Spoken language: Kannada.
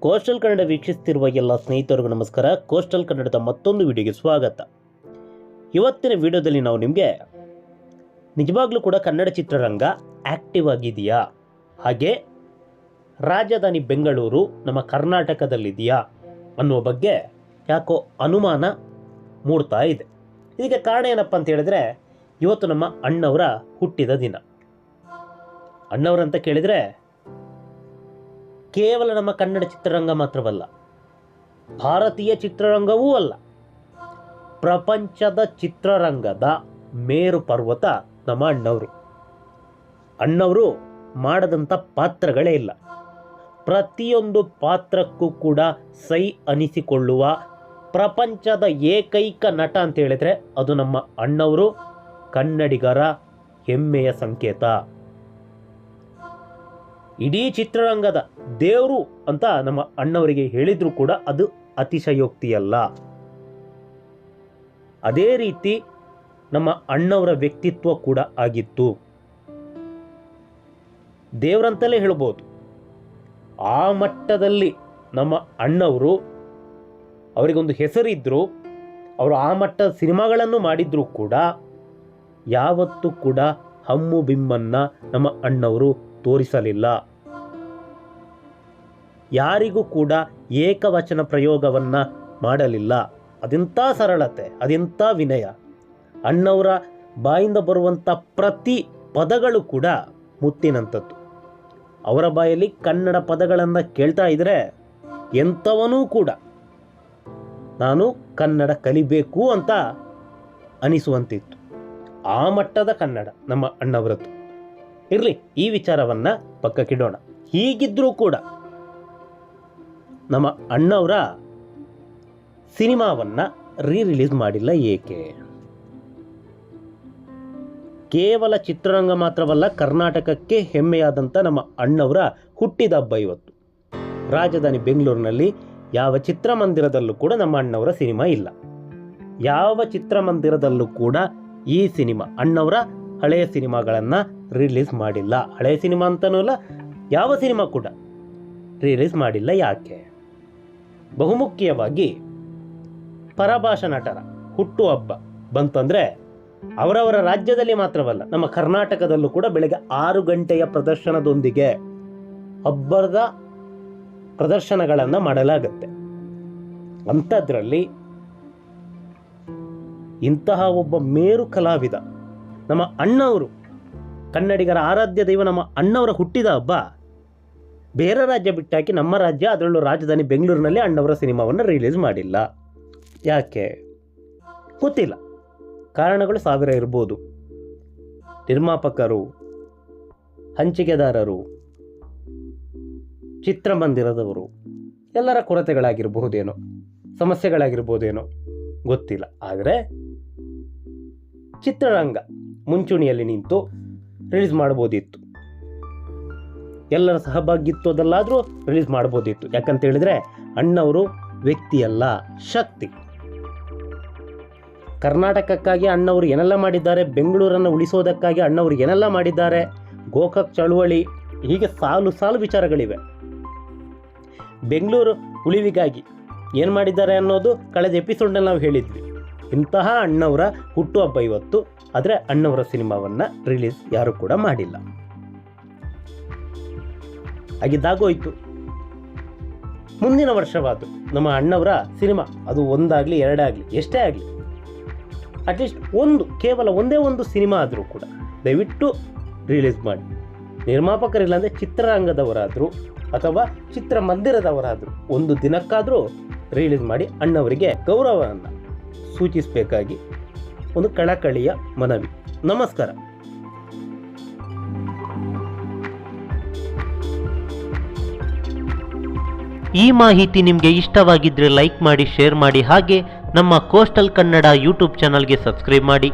ಕೋಸ್ಟಲ್ ಕನ್ನಡ ವೀಕ್ಷಿಸುತ್ತಿರುವ ಎಲ್ಲ ಸ್ನೇಹಿತರಿಗೂ ನಮಸ್ಕಾರ. ಕೋಸ್ಟಲ್ ಕನ್ನಡದ ಮತ್ತೊಂದು ವಿಡಿಯೋಗೆ ಸ್ವಾಗತ. ಇವತ್ತಿನ ವಿಡಿಯೋದಲ್ಲಿ ನಾವು ನಿಮಗೆ ನಿಜವಾಗ್ಲೂ ಕೂಡ ಕನ್ನಡ ಚಿತ್ರರಂಗ ಆಕ್ಟಿವ್ ಆಗಿದೆಯಾ? ಹಾಗೆ ರಾಜಧಾನಿ ಬೆಂಗಳೂರು ನಮ್ಮ ಕರ್ನಾಟಕದಲ್ಲಿದೆಯಾ ಅನ್ನುವ ಬಗ್ಗೆ ಯಾಕೋ ಅನುಮಾನ ಮೂಡ್ತಾ ಇದೆ. ಇದಕ್ಕೆ ಕಾರಣ ಏನಪ್ಪ ಅಂತ ಹೇಳಿದ್ರೆ, ಇವತ್ತು ನಮ್ಮ ಅಣ್ಣವರ ಹುಟ್ಟಿದ ದಿನ. ಅಣ್ಣವರಂತ ಕೇಳಿದರೆ ಕೇವಲ ನಮ್ಮ ಕನ್ನಡ ಚಿತ್ರರಂಗ ಮಾತ್ರವಲ್ಲ, ಭಾರತೀಯ ಚಿತ್ರರಂಗವೂ ಅಲ್ಲ, ಪ್ರಪಂಚದ ಚಿತ್ರರಂಗದ ಮೇರು ಪರ್ವತ ನಮ್ಮ ಅಣ್ಣವರು. ಅಣ್ಣವರು ಮಾಡದಂಥ ಪಾತ್ರಗಳೇ ಇಲ್ಲ. ಪ್ರತಿಯೊಂದು ಪಾತ್ರಕ್ಕೂ ಕೂಡ ಸೈ ಅನಿಸಿಕೊಳ್ಳುವ ಪ್ರಪಂಚದ ಏಕೈಕ ನಟ ಅಂತ ಹೇಳಿದರೆ ಅದು ನಮ್ಮ ಅಣ್ಣವರು, ಕನ್ನಡಿಗರ ಹೆಮ್ಮೆಯ ಸಂಕೇತ. ಇಡೀ ಚಿತ್ರರಂಗದ ದೇವರು ಅಂತ ನಮ್ಮ ಅಣ್ಣವರಿಗೆ ಹೇಳಿದ್ರು ಕೂಡ ಅದು ಅತಿಶಯೋಕ್ತಿಯಲ್ಲ. ಅದೇ ರೀತಿ ನಮ್ಮ ಅಣ್ಣವರ ವ್ಯಕ್ತಿತ್ವ ಕೂಡ ಆಗಿತ್ತು. ದೇವರಂತಲೇ ಹೇಳ್ಬೋದು. ಆ ಮಟ್ಟದಲ್ಲಿ ನಮ್ಮ ಅಣ್ಣವರು ಅವರಿಗೊಂದು ಹೆಸರಿದ್ದರು ಅವರು ಆ ಮಟ್ಟದ ಸಿನಿಮಾಗಳನ್ನು ಮಾಡಿದ್ರು ಕೂಡ ಯಾವತ್ತೂ ಕೂಡ ಹಮ್ಮು ಬಿಮ್ಮನ್ನ ನಮ್ಮ ಅಣ್ಣವರು ತೋರಿಸಲಿಲ್ಲ. ಯಾರಿಗೂ ಕೂಡ ಏಕವಚನ ಪ್ರಯೋಗವನ್ನು ಮಾಡಲಿಲ್ಲ. ಅದೆಂಥ ಸರಳತೆ, ಅದೆಂಥ ವಿನಯ. ಅಣ್ಣವರ ಬಾಯಿಂದ ಬರುವಂಥ ಪ್ರತಿ ಪದಗಳು ಕೂಡ ಮುತ್ತಿನಂಥದ್ದು. ಅವರ ಬಾಯಲ್ಲಿ ಕನ್ನಡ ಪದಗಳನ್ನು ಕೇಳ್ತಾ ಇದ್ರೆ ಎಂಥವನೂ ಕೂಡ ನಾನು ಕನ್ನಡ ಕಲಿಬೇಕು ಅಂತ ಅನಿಸುವಂತಿತ್ತು. ಆ ಮಟ್ಟದ ಕನ್ನಡ ನಮ್ಮ ಅಣ್ಣವರದ್ದು. ಇರಲಿ, ಈ ವಿಚಾರವನ್ನ ಪಕ್ಕಕ್ಕಿಡೋಣ. ಹೀಗಿದ್ರೂ ಕೂಡ ನಮ್ಮ ಅಣ್ಣವರ ಸಿನಿಮಾವನ್ನ ರೀ ರಿಲೀಸ್ ಮಾಡಿಲ್ಲ ಏಕೆ? ಕೇವಲ ಚಿತ್ರರಂಗ ಮಾತ್ರವಲ್ಲ, ಕರ್ನಾಟಕಕ್ಕೆ ಹೆಮ್ಮೆಯಾದಂಥ ನಮ್ಮ ಅಣ್ಣವರ ಹುಟ್ಟಿದ ಹಬ್ಬ ಇವತ್ತು. ರಾಜಧಾನಿ ಬೆಂಗಳೂರಿನಲ್ಲಿ ಯಾವ ಚಿತ್ರಮಂದಿರದಲ್ಲೂ ಕೂಡ ನಮ್ಮ ಅಣ್ಣವರ ಸಿನಿಮಾ ಇಲ್ಲ. ಯಾವ ಚಿತ್ರಮಂದಿರದಲ್ಲೂ ಕೂಡ ಈ ಸಿನಿಮಾ, ಅಣ್ಣವರ ಹಳೆಯ ಸಿನಿಮಾಗಳನ್ನು ರಿಲೀಸ್ ಮಾಡಿಲ್ಲ. ಹಳೆಯ ಸಿನಿಮಾ ಅಂತನೂ ಅಲ್ಲ, ಯಾವ ಸಿನಿಮಾ ಕೂಡ ರಿಲೀಸ್ ಮಾಡಿಲ್ಲ ಯಾಕೆ? ಬಹುಮುಖ್ಯವಾಗಿ ಪರಭಾಷಾ ನಟರ ಹುಟ್ಟುಹಬ್ಬ ಬಂತಂದರೆ ಅವರವರ ರಾಜ್ಯದಲ್ಲಿ ಮಾತ್ರವಲ್ಲ, ನಮ್ಮ ಕರ್ನಾಟಕದಲ್ಲೂ ಕೂಡ ಬೆಳಗ್ಗೆ ಆರು ಗಂಟೆಯ ಪ್ರದರ್ಶನದೊಂದಿಗೆ ಹಬ್ಬದ ಪ್ರದರ್ಶನಗಳನ್ನು ಮಾಡಲಾಗುತ್ತೆ. ಅಂಥದ್ರಲ್ಲಿ ಇಂತಹ ಒಬ್ಬ ಮೇರು ಕಲಾವಿದ, ನಮ್ಮ ಅಣ್ಣವರು, ಕನ್ನಡಿಗರ ಆರಾಧ್ಯ ದೈವ ನಮ್ಮ ಅಣ್ಣವರ ಹುಟ್ಟಿದ ಹಬ್ಬ ಬೇರೆ ರಾಜ್ಯ ಬಿಟ್ಟಾಕಿ ನಮ್ಮ ರಾಜ್ಯ, ಅದರಲ್ಲೂ ರಾಜಧಾನಿ ಬೆಂಗಳೂರಿನಲ್ಲಿ ಅಣ್ಣವರ ಸಿನಿಮಾವನ್ನು ರಿಲೀಸ್ ಮಾಡಿಲ್ಲ. ಯಾಕೆ? ಗೊತ್ತಿಲ್ಲ. ಕಾರಣಗಳು ಸಾವಿರ ಇರ್ಬೋದು. ನಿರ್ಮಾಪಕರು, ಹಂಚಿಕೆದಾರರು, ಚಿತ್ರಮಂದಿರದವರು, ಎಲ್ಲರ ಕೊರತೆಗಳಾಗಿರಬಹುದೇನೋ, ಸಮಸ್ಯೆಗಳಾಗಿರ್ಬೋದೇನೋ ಗೊತ್ತಿಲ್ಲ. ಆದರೆ ಚಿತ್ರರಂಗ ಮುಂಚೂಣಿಯಲ್ಲಿ ನಿಂತು ರಿಲೀಸ್ ಮಾಡ್ಬೋದಿತ್ತು ಎಲ್ಲರ ಸಹಭಾಗಿತ್ವದಲ್ಲಾದರೂ ರಿಲೀಸ್ ಮಾಡ್ಬೋದಿತ್ತು. ಯಾಕಂತ ಹೇಳಿದ್ರೆ ಅಣ್ಣವರು ವ್ಯಕ್ತಿಯಲ್ಲ, ಶಕ್ತಿ. ಕರ್ನಾಟಕಕ್ಕಾಗಿ ಅಣ್ಣವರು ಏನೆಲ್ಲ ಮಾಡಿದ್ದಾರೆ, ಬೆಂಗಳೂರನ್ನು ಉಳಿಸೋದಕ್ಕಾಗಿ ಅಣ್ಣವರು ಏನೆಲ್ಲ ಮಾಡಿದ್ದಾರೆ, ಗೋಕಾಕ್ ಚಳುವಳಿ, ಹೀಗೆ ಸಾಲು ಸಾಲು ವಿಚಾರಗಳಿವೆ. ಬೆಂಗಳೂರು ಉಳಿವಿಗಾಗಿ ಏನು ಮಾಡಿದ್ದಾರೆ ಅನ್ನೋದು ಕಳೆದ ಎಪಿಸೋಡ್ನಲ್ಲಿ ನಾವು ಹೇಳಿದ್ವಿ. ಇಂತಹ ಅಣ್ಣವರ ಹುಟ್ಟುಹಬ್ಬ ಇವತ್ತು, ಆದರೆ ಅಣ್ಣವರ ಸಿನಿಮಾವನ್ನು ರಿಲೀಸ್ ಯಾರು ಕೂಡ ಮಾಡಿಲ್ಲ. ಹಾಗಿದ್ದಾಗೋಯ್ತು ಮುಂದಿನ ವರ್ಷವಾದು ನಮ್ಮ ಅಣ್ಣವರ ಸಿನಿಮಾ. ಅದು ಒಂದಾಗಲಿ, ಎರಡಾಗಲಿ, ಎಷ್ಟೇ ಆಗಲಿ. ಅಟ್ಲೀಸ್ಟ್ ಒಂದು, ಕೇವಲ ಒಂದೇ ಒಂದು ಸಿನಿಮಾ ಆದರೂ ಕೂಡ ದಯವಿಟ್ಟು ರಿಲೀಸ್ ಮಾಡಿ. ನಿರ್ಮಾಪಕರಿಲ್ಲಾಂದರೆ ಚಿತ್ರರಂಗದವರಾದರೂ ಅಥವಾ ಚಿತ್ರಮಂದಿರದವರಾದರೂ ಒಂದು ದಿನಕ್ಕಾದರೂ ರಿಲೀಸ್ ಮಾಡಿ ಅಣ್ಣವರಿಗೆ ಗೌರವವನ್ನು ಸೂಚಿಸಬೇಕಾಗಿ ಒಂದು ಕಳಕಳಿಯ ಮನವಿ. ನಮಸ್ಕಾರ. ಈ ಮಾಹಿತಿ ನಿಮಗೆ ಇಷ್ಟವಾಗಿದ್ದರೆ ಲೈಕ್ ಮಾಡಿ, ಶೇರ್ ಮಾಡಿ ಹಾಗೆ ನಮ್ಮ ಕೋಸ್ಟಲ್ ಕನ್ನಡ ಯೂಟ್ಯೂಬ್ ಚಾನಲ್ಗೆ ಸಬ್ಸ್ಕ್ರೈಬ್ ಮಾಡಿ.